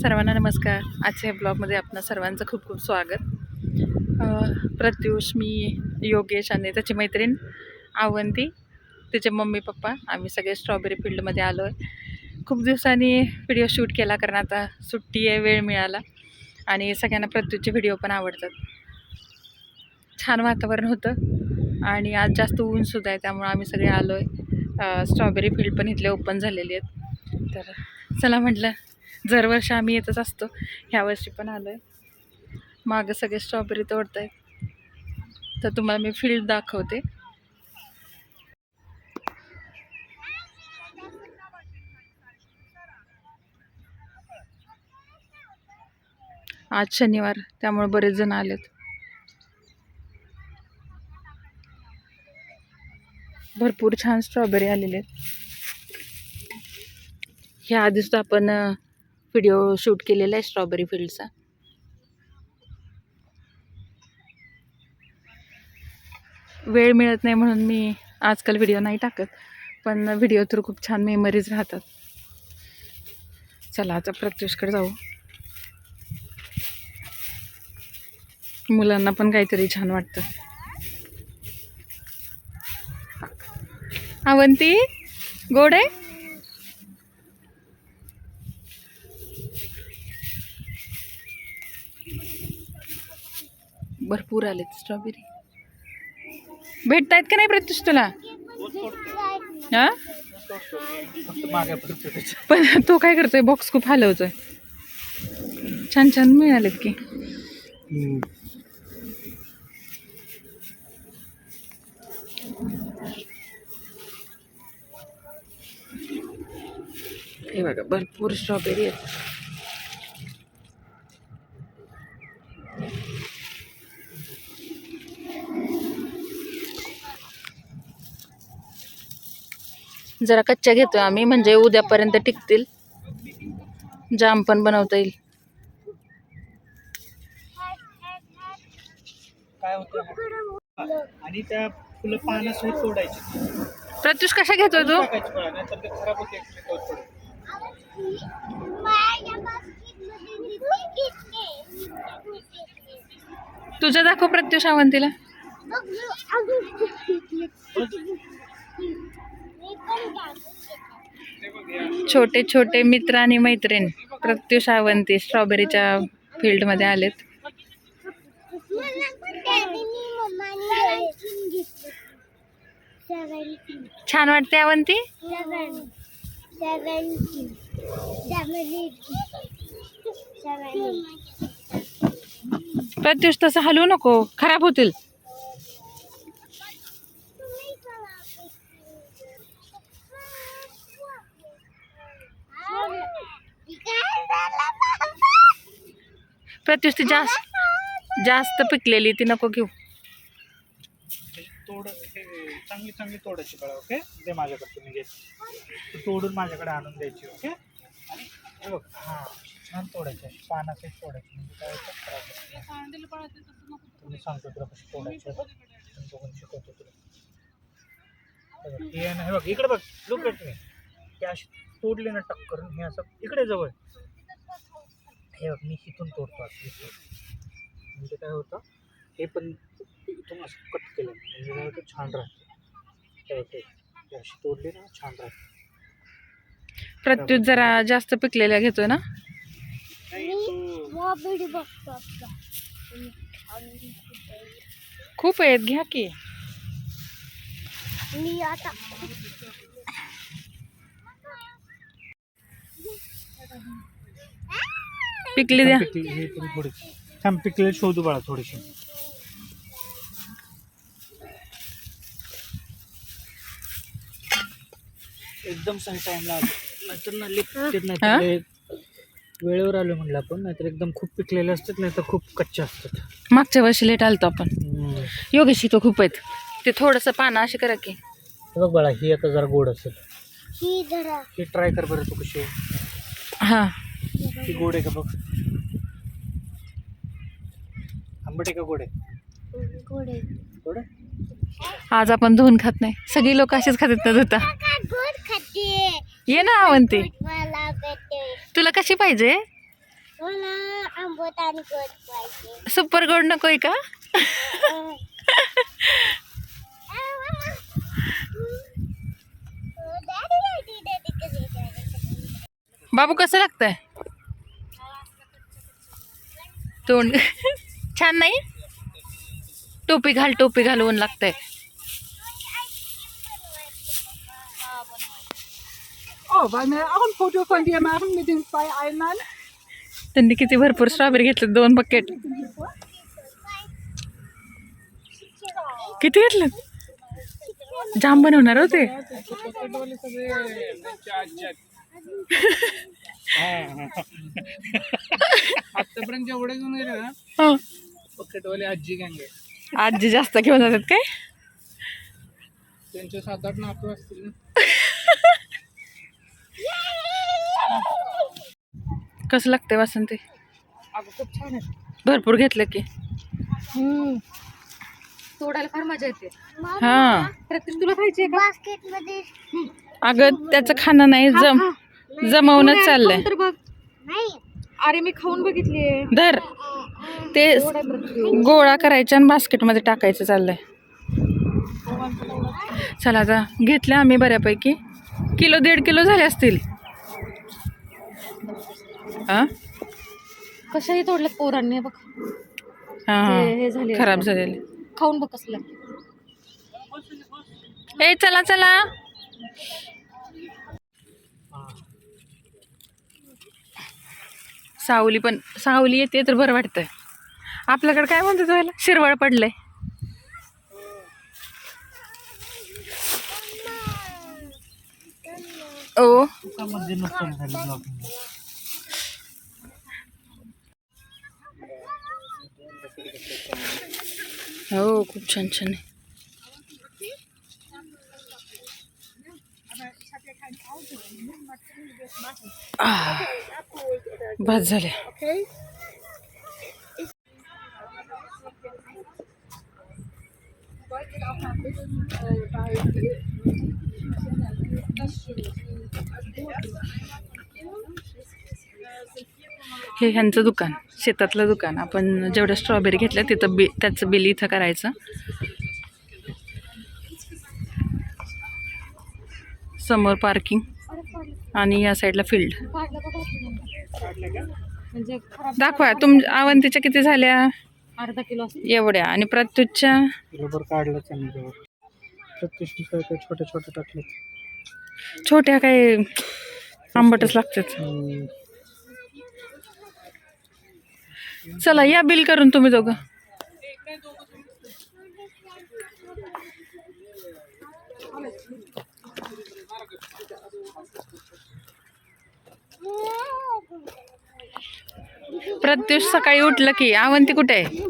सर्वांना नमस्कार. आजच्या ब्लॉगमध्ये आपणा सर्वांचं खूप खूप स्वागत. प्रत्युष मी योगेश आणि त्याची मैत्रीण आवंती तिचे मम्मी पप्पा. आम्ही सगळे स्ट्रॉबेरी फील्डमध्ये आलो आहे. खूप दिवसांनी व्हिडिओ शूट केला कारण आता सुट्टी आहे वेळ मिळाला आणि सगळ्यांना प्रत्युषचे व्हिडिओ पण आवडतात. छान वातावरण होतं आणि आज जास्त ऊनसुद्धा आहे त्यामुळे आम्ही सगळे आलो आहे स्ट्रॉबेरी फील्ड पण इथले ओपन झालेले आहेत. तर चला म्हटलं दरवर्षी आम्ही येतच असतो. ह्या वर्षी पण आलो आहे मागं सगळे स्ट्रॉबेरी तोडत आहेत तर तुम्हाला मी फील्ड दाखवते. आज शनिवार त्यामुळे बरेच जण आलेत. भरपूर छान स्ट्रॉबेरी आलेले आहेत. ह्या आधी सुद्धा आपण व्हिडिओ शूट केलेला आहे स्ट्रॉबेरी फील्डचा वेळ मिळत नाही म्हणून मी आजकाल व्हिडिओ नाही टाकत पण व्हिडिओ तर खूप छान मेमरीज राहतात. चला आता प्रत्युषकडे जाऊ. मुलांना पण काहीतरी छान वाटतं. अवंती गोड? आहे भरपूर आलेत स्ट्रॉबेरी भेटत आहेत का नाही प्रत्युष तुला? हा? पण तो काय करतोय? बॉक्स खूप हलवतोय. छान छान मिळालेत की. हे बघा भरपूर स्ट्रॉबेरी आहेत. जरा कच्च्या घेतो आम्ही म्हणजे उद्यापर्यंत टिकतील. जाम पण बनवता येईल. काय होतं? आणि त्या फुलं पानं सहित तोडायची प्रत्युष कशा घेतोय तू? टाकायची फळं खराब होते. तुझं दाखव प्रत्युष अवंतीला छोटे छोटे मित्र आणि मैत्रीण प्रत्युष अवंती स्ट्रॉबेरीच्या फील्डमध्ये आलेत. छान वाटते अवंती प्रत्युष तसं हलवू नको खराब होतील. प्रत्युष ती जास्त जास्त पिकलेली ती नको घेऊ. तोड चांगली चांगली तोडायची बघा ओके? ते माझ्याकडे तुम्ही घ्यायची तोडून माझ्याकडे आणून द्यायची ओके? आणि बघ हां छान तोडायचे पानं तोडायची म्हणजे काय तुम्ही सांगतो तुला कशी तोडायची बघून शिकवतो तुला. हे बघ, ना, हे बघ इकडे बघ लुक एट मी ते अशी तोडली ना टक्कर हे असं इकडे जवळ. हे मी इथून तोडतो असं इथून. म्हणजे काय होतं हे पण इथून असं कट केलं. म्हणजे काय होतं छान राहते. हे अशी तोडली ना छान राहते. प्रत्युष जरा जास्त पिकलेल्या घेतोय ना? खूप आहेत घ्या की. मी आता पिकली द्या. पिकली हे पण थोडी थांब पिकलेली शोधू बाळा थोडीशी. एकदम सही टाइम लागतो नाहीतर ना लिपतेत नाही हा? तर लय वेळेवर आलो म्हणलं आपण नाहीतर एकदम खूप पिकलेले असतात नाही तर खूप कच्चे असतात. मागच्या वर्षी लेट आलतो आपण. हम्म. योगेशी तो खूप आहेत. ते थोडंसं पानं अशी करा की. हे बघ बाळा ही आता जरा गोड असेल. ही जरा ही ट्राय कर बरं तू कशी आहे. हां. ही गोड आहे का बघ? आंबट आहे का गोड? आहे गोडे. गोड? आहे आज आपण धुवून खात नाही. सगळी लोक असेच खातात ना धुता गोड खाते. ये ना मला आवडते तुला कशी पाहिजे? मला आंबट आणि गोड पाहिजे. सुपर गोड नकोय का? बाबू कसं लागतंय? तोंड. छान नहीं? टोपी घाल टोपी घाल ऊन लगता है किती भरपूर स्ट्रॉबेरी घेतलं दोन बकेट किती घेतलं जाम बनवना होते आतापर्यंत जेवढे घेऊन गेले ना हं. पकेटवाले आजी गँग आहे. आजी जास्त घेऊन जातात काय? त्यांचे सात आठ नातू असतील. ना कसं लागतंय वासंती? अगं खूप छान आहे. भरपूर घेतलं की. तोडायला फार मजा येते. हा. तुला खायची आहे बास्केटमध्ये अगं त्याचं खाणं नाही जम जमवूनच चाललंय. तर बघ. नाही. अरे मी खाऊन बघितलीये. धर. ते गोळा करायचं आणि बास्केटमध्ये टाकायचं चाललंय. चला आता घेतलं आम्ही बऱ्यापैकी. किलो दीड किलो झाले असतील. हा कशाही तोडल्यात पोरांनी बघ. हा हे- हे झाले खराब झालेले. खाऊन बघ कसलं. ए चला चला. सावली पण सावली येते तर बरं वाटतंय. आपल्याकडे काय म्हणतो तुम्हाला शिरवळ पडलंय. ओ. हो खूप छान छान आहे. बस झाले. हे ह्यांचं दुकान शेतातलं दुकान. आपण जेवढ्या स्ट्रॉबेरी घेतल्या तिथं बि त्याचं बिल इथं करायचं. समोर पार्किंग आणि या साईडला फील्ड. दाखवा तुम अवंतीच्या किती झाल्या? अर्धा किलो एवढ्या. आणि प्रत्युतच्या बरोबर काढलं त्यांनी जवळ प्रत्येक काय काय छोटे छोटे टाकले. छोट्या काय आंबटच लागतात. चला या बिल करून तुम्ही दोघं. प्रत्युष सकाळी उठलं की आवंती कुठे आहे?